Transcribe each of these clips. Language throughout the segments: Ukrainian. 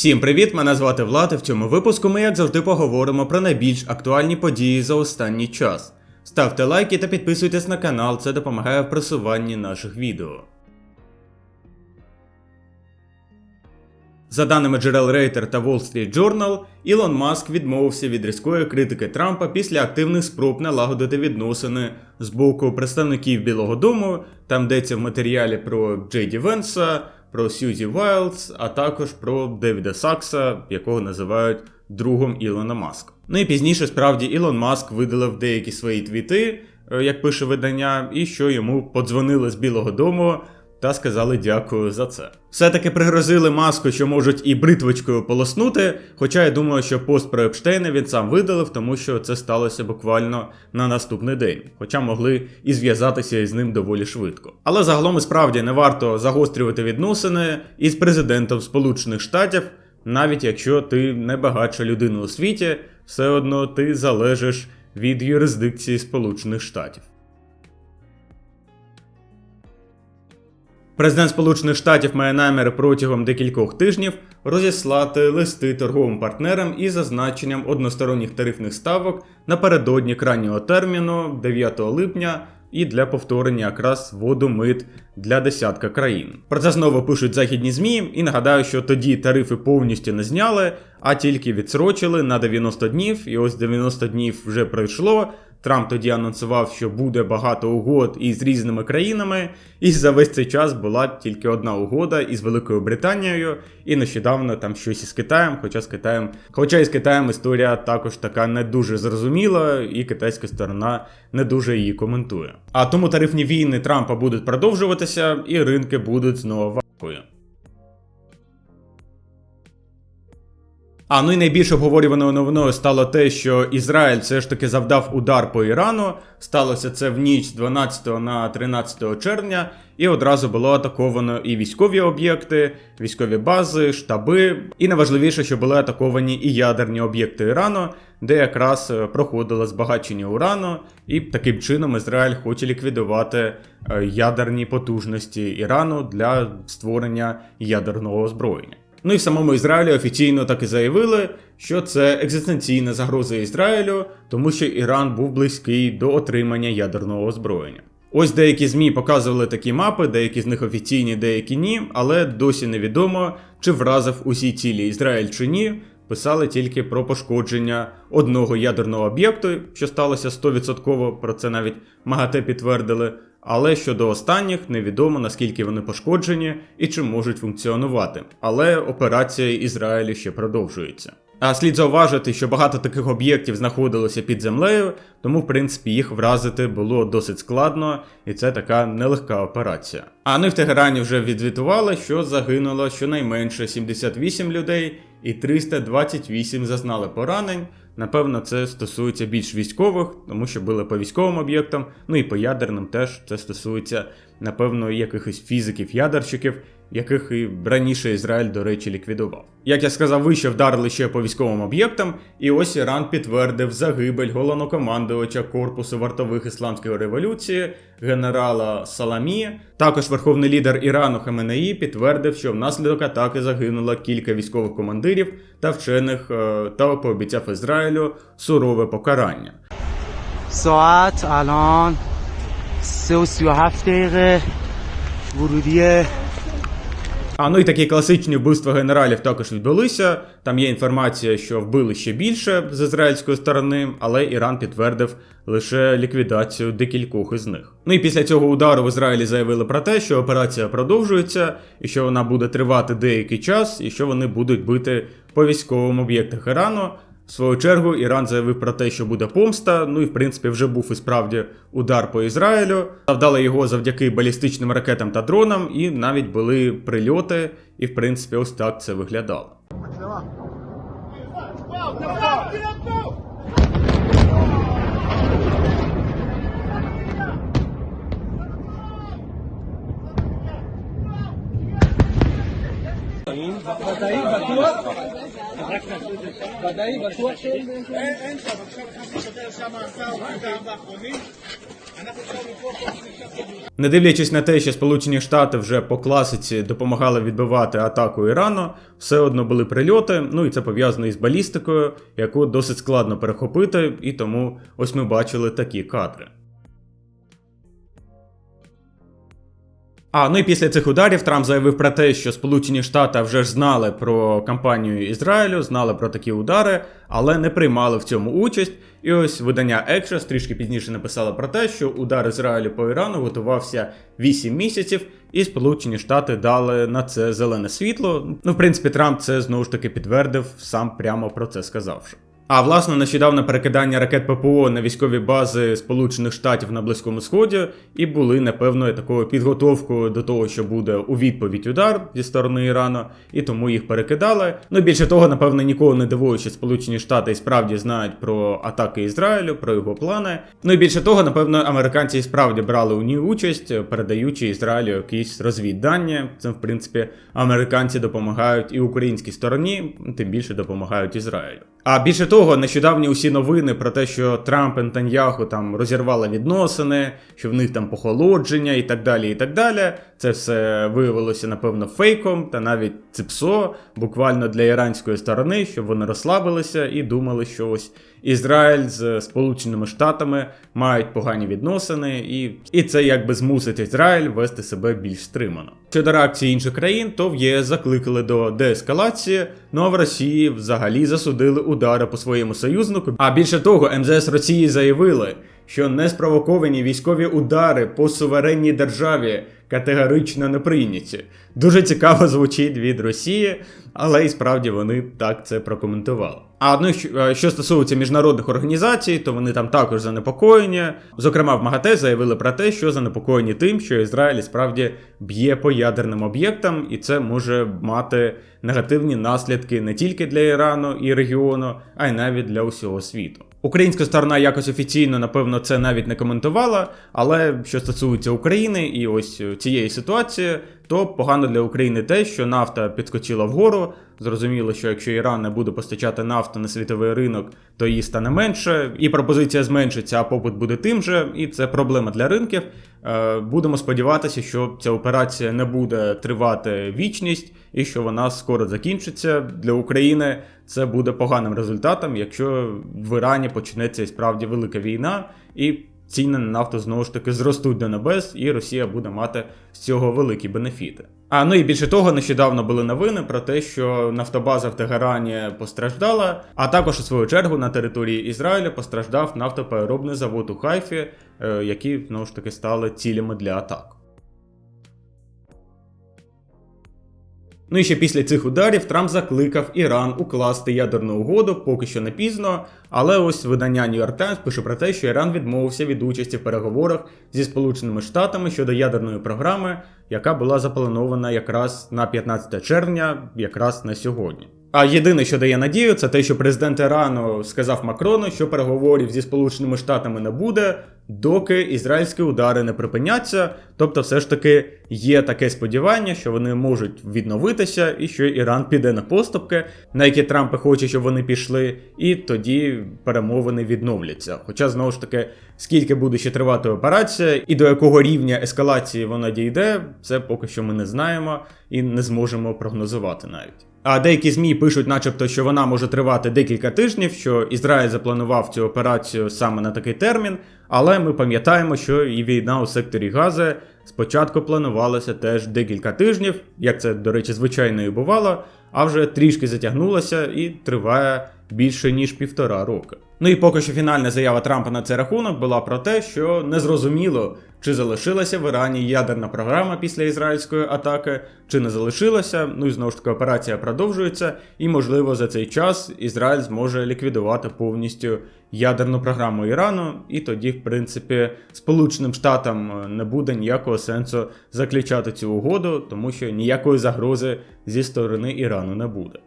Всім привіт! Мене звати Влад. і В цьому випуску ми, як завжди, поговоримо про найбільш актуальні події за останній час. Ставте лайки та підписуйтесь на канал, це допомагає в просуванні наших відео. За даними джерел Reuters та Wall Street Journal, Ілон Маск відмовився від різкої критики Трампа після активних спроб налагодити відносини з боку представників Білого Дому. Там йдеться в матеріалі про Джейді Венса, про Сьюзі Вайлдс, а також про Девіда Сакса, якого називають другом Ілона Маска. Ну і пізніше справді Ілон Маск видалив деякі свої твіти, е, як пише видання, і що йому подзвонили з Білого Дому та сказали дякую за це. Все-таки пригрозили маску, що можуть і бритвочкою полоснути. Хоча я думаю, що пост про Епштейна він сам видалив, тому що це сталося буквально на наступний день, хоча могли і зв'язатися із ним доволі швидко. Але загалом і справді не варто загострювати відносини із президентом Сполучених Штатів, навіть якщо ти найбагатша людина у світі, все одно ти залежиш від юрисдикції Сполучених Штатів. Президент Сполучених Штатів має намір протягом декількох тижнів розіслати листи торговим партнерам із зазначенням односторонніх тарифних ставок напередодні крайнього терміну 9 липня і для повторення якраз вводу мит для десятка країн. Про це знову пишуть західні змі, і нагадаю, що тоді тарифи повністю не зняли, а тільки відсрочили на 90 днів, і ось 90 днів вже пройшло. Трамп тоді анонсував, що буде багато угод із різними країнами, і за весь цей час була тільки одна угода із Великою Британією, і нещодавно там щось із Китаєм, хоча з Китаєм, хоча із Китаєм історія також така не дуже зрозуміла, і китайська сторона не дуже її коментує. А тому тарифні війни Трампа будуть продовжуватися, і ринки будуть знову вакою. А ну і найбільш обговорюваною новиною стало те, що Ізраїль все ж таки завдав удар по Ірану. Сталося це в ніч з 12 на 13 червня, і одразу було атаковано і військові об'єкти, військові бази, штаби. І найважливіше, що були атаковані і ядерні об'єкти Ірану, де якраз е, проходило збагачення урану, і таким чином Ізраїль хоче ліквідувати е, ядерні потужності Ірану для створення ядерного озброєння. Ну і в самому Ізраїлі офіційно так і заявили, що це екзистенційна загроза Ізраїлю, тому що Іран був близький до отримання ядерного озброєння. Ось деякі ЗМІ показували такі мапи, деякі з них офіційні, деякі ні, але досі невідомо, чи вразив усі цілі Ізраїль чи ні. Писали тільки про пошкодження одного ядерного об'єкту, що сталося 100%, про це навіть МАГАТЕ підтвердили. Але щодо останніх невідомо наскільки вони пошкоджені і чи можуть функціонувати. Але операція Ізраїлю ще продовжується. А слід зауважити, що багато таких об'єктів знаходилося під землею, тому в принципі їх вразити було досить складно, і це така нелегка операція. А вони в Тегерані вже відзвітували, що загинуло щонайменше 78 людей, і 328 зазнали поранень. Напевно, це стосується більш військових, тому що були по військовим об'єктам, ну і по ядерним теж це стосується, напевно, якихось фізиків-ядерщиків, яких і раніше Ізраїль, до речі, ліквідував. Як я сказав, вище вдарили ще по військовим об'єктам, і ось Іран підтвердив загибель головнокомандувача корпусу вартових ісламської революції генерала Саламі. Також верховний лідер Ірану Хаменеї підтвердив, що внаслідок атаки загинуло кілька військових командирів та вчених е, та пообіцяв Ізраїлю сурове покарання. ساعت الان سه و سی و هفت دقیقه ورودی а ну і такі класичні вбивства генералів також відбулися. Там є інформація, що вбили ще більше з ізраїльської сторони, але Іран підтвердив лише ліквідацію декількох із них. Ну і після цього удару в Ізраїлі заявили про те, що операція продовжується, і що вона буде тривати деякий час, і що вони будуть бити по військовим об'єктах Ірану. Свою чергу Іран заявив про те, що буде помста. Ну і в принципі вже був і справді удар по Ізраїлю. Завдали його завдяки балістичним ракетам та дронам, і навіть були прильоти, і в принципі ось так це виглядало. ודאי בטוח? ודאי בטוח שאין... אין שם, עכשיו נכנס לשוטר שם, עשה אותי את הארבע האחרונים. Не дивлячись на те, що Сполучені Штати вже по класиці допомагали відбивати атаку Ірану, все одно були прильоти. Ну і це пов'язано із балістикою, яку досить складно перехопити, і тому ось ми бачили такі кадри. А ну і після цих ударів Трамп заявив про те, що Сполучені Штати вже ж знали про кампанію Ізраїлю, знали про такі удари, але не приймали в цьому участь. І ось видання Екшес трішки пізніше написало про те, що удар Ізраїлю по Ірану готувався 8 місяців, і Сполучені Штати дали на це зелене світло. Ну, в принципі, Трамп це знову ж таки підтвердив, сам прямо про це сказавши. А власне, нещодавно перекидання ракет ППО на військові бази Сполучених Штатів на Близькому Сході і були напевно такою підготовкою до того, що буде у відповідь удар зі сторони Ірану, і тому їх перекидали. Ну більше того, напевно, нікого не дивує, що Сполучені Штати і справді знають про атаки Ізраїлю, про його плани. Ну і більше того, напевно, американці і справді брали у ній участь, передаючи Ізраїлю якісь розвіддання. Цим, в принципі, американці допомагають і українській стороні, тим більше допомагають Ізраїлю. А більше того, нещодавні усі новини про те, що Трамп і Нетаньяху там розірвали відносини, що в них там похолодження і так далі. і так далі. Це все виявилося, напевно, фейком, та навіть ципсо, буквально для іранської сторони, щоб вони розслабилися і думали, що ось Ізраїль з Сполученими Штатами мають погані відносини, і, і це якби змусить Ізраїль вести себе більш стримано. Щодо реакції інших країн, то в ЄС закликали до деескалації, ну а в Росії взагалі засудили удари по своєму союзнику. А більше того, МЗС Росії заявили, що неспровоковані військові удари по суверенній державі категорично не прийняті. Дуже цікаво звучить від Росії, але і справді вони так це прокоментували. А ну, що, що стосується міжнародних організацій, то вони там також занепокоєні. Зокрема, в МАГАТЕ заявили про те, що занепокоєні тим, що Ізраїль справді б'є по ядерним об'єктам, і це може мати негативні наслідки не тільки для Ірану і регіону, а й навіть для усього світу. Українська сторона якось офіційно, напевно, це навіть не коментувала. Але що стосується України і ось цієї ситуації, то погано для України те, що нафта підскочила вгору. Зрозуміло, що якщо Іран не буде постачати нафту на світовий ринок, то її стане менше, і пропозиція зменшиться, а попит буде тим же, і це проблема для ринків. Е, Будемо сподіватися, що ця операція не буде тривати вічність і що вона скоро закінчиться для України. Це буде поганим результатом, якщо в Ірані почнеться і справді велика війна, і ціни на нафту знову ж таки зростуть до небес, і Росія буде мати з цього великі бенефіти. А ну і більше того, нещодавно були новини про те, що нафтобаза в Тегерані постраждала, а також у свою чергу на території Ізраїля постраждав нафтопереробний завод у Хайфі, е, які знову ж таки стали цілями для атак. Ну і ще після цих ударів Трамп закликав Іран укласти ядерну угоду, поки що не пізно. Але ось видання New York Times пише про те, що Іран відмовився від участі в переговорах зі Сполученими Штатами щодо ядерної програми, яка була запланована якраз на 15 червня, якраз на сьогодні. А єдине, що дає надію, це те, що президент Ірану сказав Макрону, що переговорів зі Сполученими Штатами не буде, доки ізраїльські удари не припиняться. Тобто, все ж таки є таке сподівання, що вони можуть відновитися, і що Іран піде на поступки, на які Трамп хоче, щоб вони пішли, і тоді перемовини відновляться. Хоча знову ж таки, скільки буде ще тривати операція, і до якого рівня ескалації вона дійде, це поки що ми не знаємо і не зможемо прогнозувати навіть. А деякі змі пишуть, начебто, що вона може тривати декілька тижнів, що Ізраїль запланував цю операцію саме на такий термін. Але ми пам'ятаємо, що і війна у секторі Гази спочатку планувалася теж декілька тижнів, як це, до речі, звичайно і бувало, а вже трішки затягнулася і триває більше ніж півтора роки. Ну і поки що фінальна заява Трампа на цей рахунок була про те, що незрозуміло, чи залишилася в Ірані ядерна програма після ізраїльської атаки, чи не залишилася. Ну і знову ж таки операція продовжується, і можливо за цей час Ізраїль зможе ліквідувати повністю ядерну програму Ірану, і тоді, в принципі, Сполученим Штатам не буде ніякого сенсу заключати цю угоду, тому що ніякої загрози зі сторони Ірану не буде.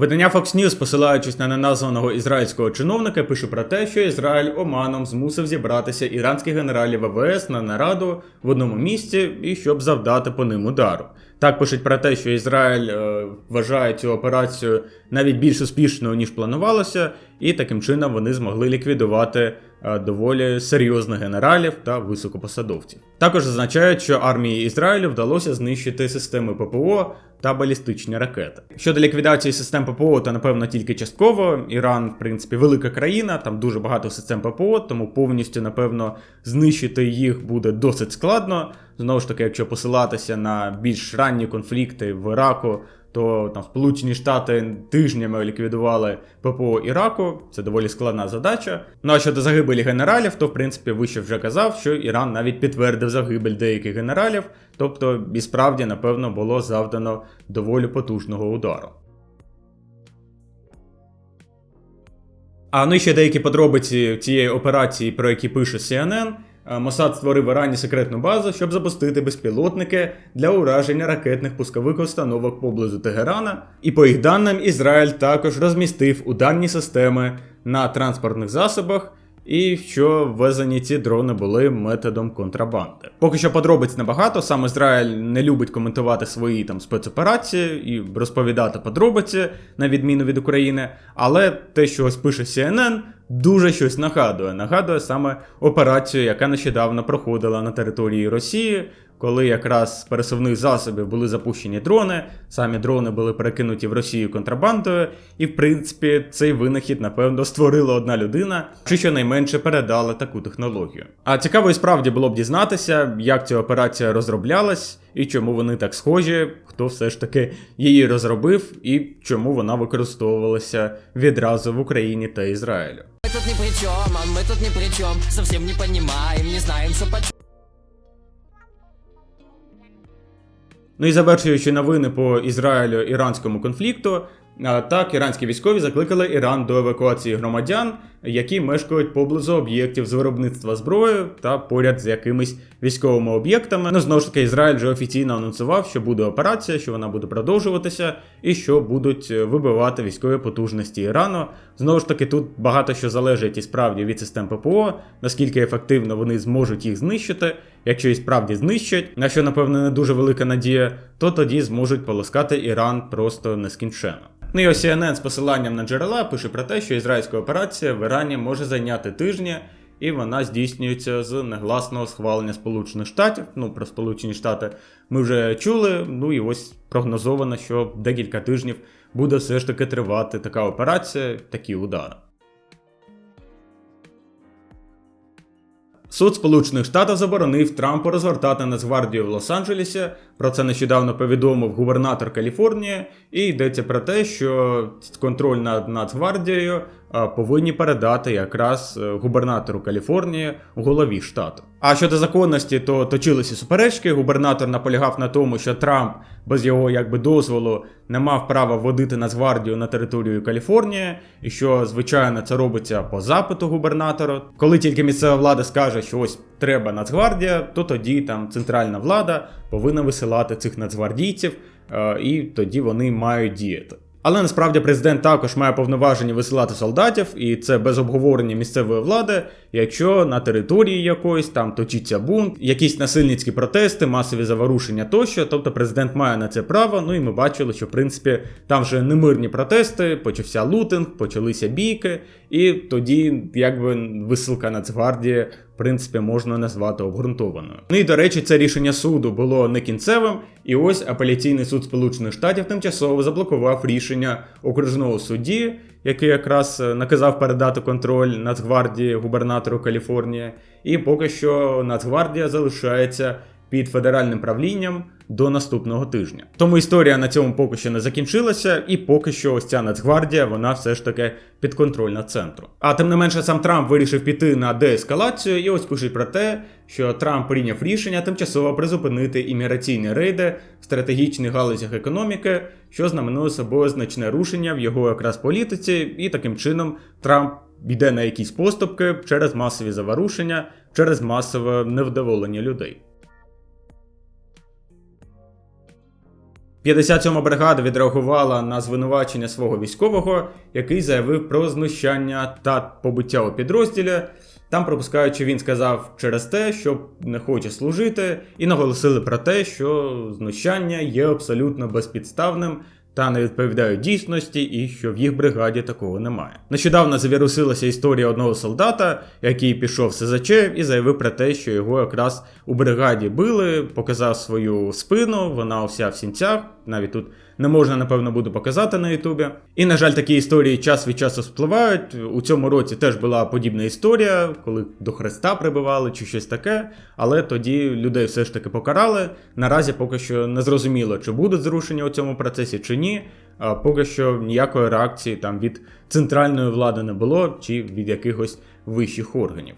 Видання Fox News, посилаючись на неназваного ізраїльського чиновника, пише про те, що Ізраїль оманом змусив зібратися іранських генералів ВВС на нараду в одному місці і щоб завдати по ним удару. Так пишуть про те, що Ізраїль е, вважає цю операцію навіть більш успішною ніж планувалося, і таким чином вони змогли ліквідувати е, доволі серйозних генералів та високопосадовців. Також зазначають, що армії Ізраїлю вдалося знищити системи ППО та балістичні ракети. Щодо ліквідації систем ППО, то напевно тільки частково. Іран, в принципі, велика країна, там дуже багато систем ППО, тому повністю, напевно, знищити їх буде досить складно. Знову ж таки, якщо посилатися на більш ранні конфлікти в Іраку, то там Сполучені Штати тижнями ліквідували ППО Іраку. Це доволі складна задача. Ну а щодо загибелі генералів, то в принципі вище вже казав, що Іран навіть підтвердив загибель деяких генералів, тобто і справді, напевно, було завдано доволі потужного удару. А ну і ще деякі подробиці цієї операції, про які пише CNN. Е, Мосад створив в Ірані секретну базу, щоб запустити безпілотники для ураження ракетних пускових установок поблизу Тегерана. І по їх даним, Ізраїль також розмістив ударні системи на транспортних засобах, і що ввезені ці дрони були методом контрабанди. Поки що подробиць небагато, сам Ізраїль не любить коментувати свої там спецоперації і розповідати подробиці, на відміну від України. Але те, що ось пише CNN, дуже щось нагадує. Нагадує саме операцію, яка нещодавно проходила на території Росії. Коли якраз з пересувних засобів були запущені дрони, самі дрони були перекинуті в Росію контрабандою, і в принципі цей винахід, напевно, створила одна людина, чи щонайменше передала таку технологію. А цікаво і справді було б дізнатися, як ця операція розроблялась і чому вони так схожі, хто все ж таки її розробив, і чому вона використовувалася відразу в Україні та Ізраїлю. Мы тут ни при чем, а мы тут ни при чем Совсем не понимаем, не знаем, что почем Ну і завершуючи новини по Ізраїлю-іранському конфлікту, так іранські військові закликали Іран до евакуації громадян, які мешкають поблизу об'єктів з виробництва зброї та поряд з якимись військовими об'єктами. Ну знову ж таки, Ізраїль вже офіційно анонсував, що буде операція, що вона буде продовжуватися, і що будуть е, вибивати військові потужності Ірану. Знову ж таки, тут багато що залежить і справді від систем ППО, наскільки ефективно вони зможуть їх знищити. Якщо і справді знищать, на що напевно не дуже велика надія, то тоді зможуть полоскати Іран просто нескінченно. Ну і ось CNN з посиланням на джерела пише про те, що ізраїльська операція в Ірані може зайняти тижні, і вона здійснюється з негласного схвалення Сполучених Штатів. Ну, про Сполучені Штати ми вже чули. Ну і ось прогнозовано, що декілька тижнів буде все ж таки тривати така операція, такі удари. Суд Сполучених Штатів заборонив Трампу розгортати Нацгвардію в Лос-Анджелесі. Про це нещодавно повідомив губернатор Каліфорнії, і йдеться про те, що контроль над Нацгвардією повинні передати якраз е, губернатору Каліфорнії голові штату. А щодо законності, то точилися суперечки. Губернатор наполягав на тому, що Трамп без його якби дозволу не мав права вводити Нацгвардію на територію Каліфорнії, і що звичайно це робиться по запиту губернатора. Коли тільки місцева влада скаже, що ось треба Нацгвардія, то тоді там центральна влада повинна висилати цих нацгвардійців, е, і тоді вони мають діяти. Але насправді президент також має повноваження висилати солдатів, і це без обговорення місцевої влади, якщо на території якоїсь там точиться бунт, якісь насильницькі протести, масові заворушення тощо. Тобто президент має на це право. Ну і ми бачили, що в принципі там вже немирні протести, почався лутинг, почалися бійки, і тоді якби висилка Нацгвардії в принципі можна назвати обґрунтованою. Ну і до речі, це рішення суду було не кінцевим, і ось апеляційний суд Сполучених Штатів тимчасово заблокував рішення окружного судді, який якраз е, наказав передати контроль Нацгвардії губернатору Каліфорнії. І поки що Нацгвардія залишається під федеральним правлінням до наступного тижня. Тому історія на цьому поки що не закінчилася, і поки що ось ця Нацгвардія, вона все ж таки підконтрольна центру. А тим не менше, сам Трамп вирішив піти на деескалацію, і ось пишуть про те, що Трамп прийняв рішення тимчасово призупинити імміграційні рейди в стратегічних галузях економіки, що знаменує собою значне рушення в його якраз політиці, і таким чином Трамп йде на якісь поступки через масові заворушення, через масове невдоволення людей. 57 бригада відреагувала на звинувачення свого військового, який заявив про знущання та побиття у підрозділі. Там пропускаючи, він сказав через те, що не хоче служити, і наголосили про те, що знущання є абсолютно безпідставним та не відповідають дійсності, і що в їх бригаді такого немає. Нещодавно завірусилася історія одного солдата, який пішов в СЗЧ і заявив про те, що його якраз у бригаді били, показав свою спину, вона вся в сінцях, навіть тут не можна, напевно, буде показати на Ютубі. І, на жаль, такі історії час від часу спливають. У цьому році теж була подібна історія, коли до Христа прибивали чи щось таке, але тоді людей все ж таки покарали. Наразі поки що не зрозуміло, чи будуть зрушення у цьому процесі, чи. А поки що ніякої реакції там від центральної влади не було, чи від якихось вищих органів.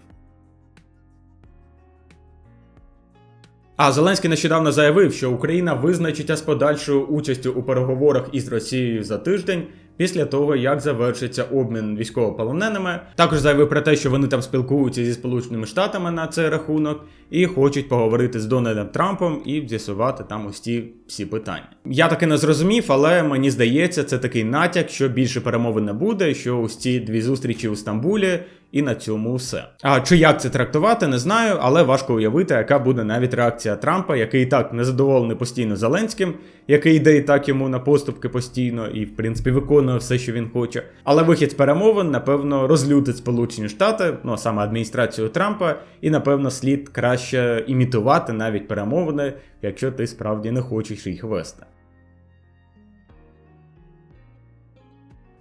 А Зеленський нещодавно заявив, що Україна визначиться з подальшою участю у переговорах із Росією за тиждень після того, як завершиться обмін військовополоненими. Також заявив про те, що вони там спілкуються зі Сполученими Штатами на цей рахунок і хочуть поговорити з Дональдом Трампом і з'ясувати там ось ті всі питання. Я таки не зрозумів, але мені здається, це такий натяк, що більше перемови не буде, що ось ці дві зустрічі у Стамбулі. І на цьому все. А чи як це трактувати, не знаю, але важко уявити, яка буде навіть реакція Трампа, який і так незадоволений постійно Зеленським, який йде і так йому на поступки постійно і, в принципі, виконує все, що він хоче. Але вихід з перемовин, напевно, розлютить Сполучені Штати, ну а саме адміністрацію Трампа, і напевно слід краще імітувати навіть перемовини, якщо ти справді не хочеш їх вести.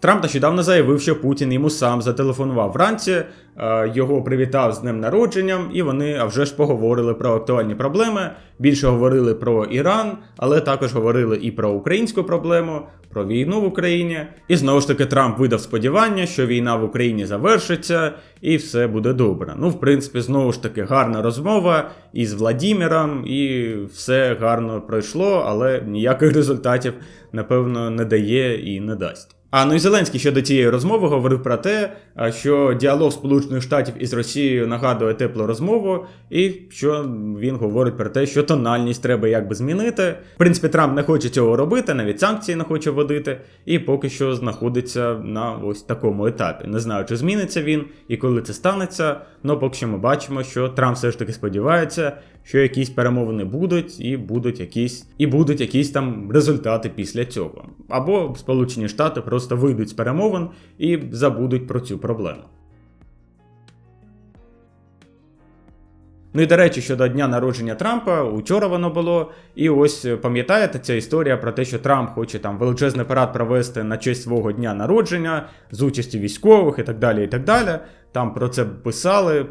Трамп нещодавно заявив, що Путін йому сам зателефонував вранці, е, його привітав з днем народженням, і вони а вже ж поговорили про актуальні проблеми. Більше говорили про Іран, але також говорили і про українську проблему, про війну в Україні. І знову ж таки Трамп видав сподівання, що війна в Україні завершиться і все буде добре. Ну, в принципі, знову ж таки, гарна розмова із Владіміром, і все гарно пройшло, але ніяких результатів, напевно, не дає і не дасть. А ну і Зеленський щодо цієї розмови говорив про те, що діалог Сполучених Штатів із Росією нагадує теплу розмову, і що він говорить про те, що тональність треба якби змінити. В принципі, Трамп не хоче цього робити, навіть санкції не хоче вводити, і поки що знаходиться на ось такому етапі. Не знаю, чи зміниться він і коли це станеться. але поки що ми бачимо, що Трамп все ж таки сподівається, що якісь перемовини будуть, і будуть якісь, і будуть якісь там результати після цього. Або Сполучені Штати просто вийдуть з перемовин і забудуть про цю проблему. Ну і до речі, щодо дня народження Трампа, учора воно було. І ось е, пам'ятаєте ця історія про те, що Трамп хоче там величезний парад провести на честь свого дня народження з участю військових і так далі. і так далі. Там про це писали. Е,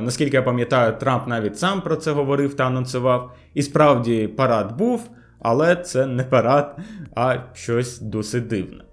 наскільки я пам'ятаю, Трамп навіть сам про це говорив та анонсував. І справді парад був, але це не парад, а щось досить дивне.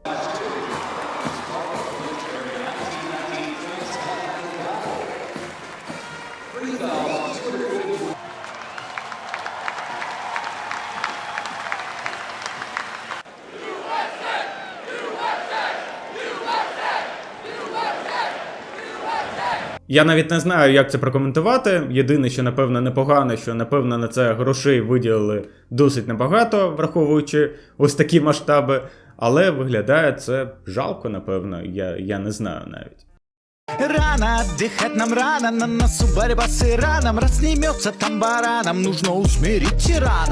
Я навіть не знаю, як це прокоментувати. Єдине, що напевно непогано, що напевно на це грошей виділили досить небагато, враховуючи ось такі масштаби. Але виглядає це жалко, напевно. Я, я не знаю навіть. Рано отдыхать нам рано, на носу борьба с Ираном Раз не мется там бараном, нужно усмирить тирана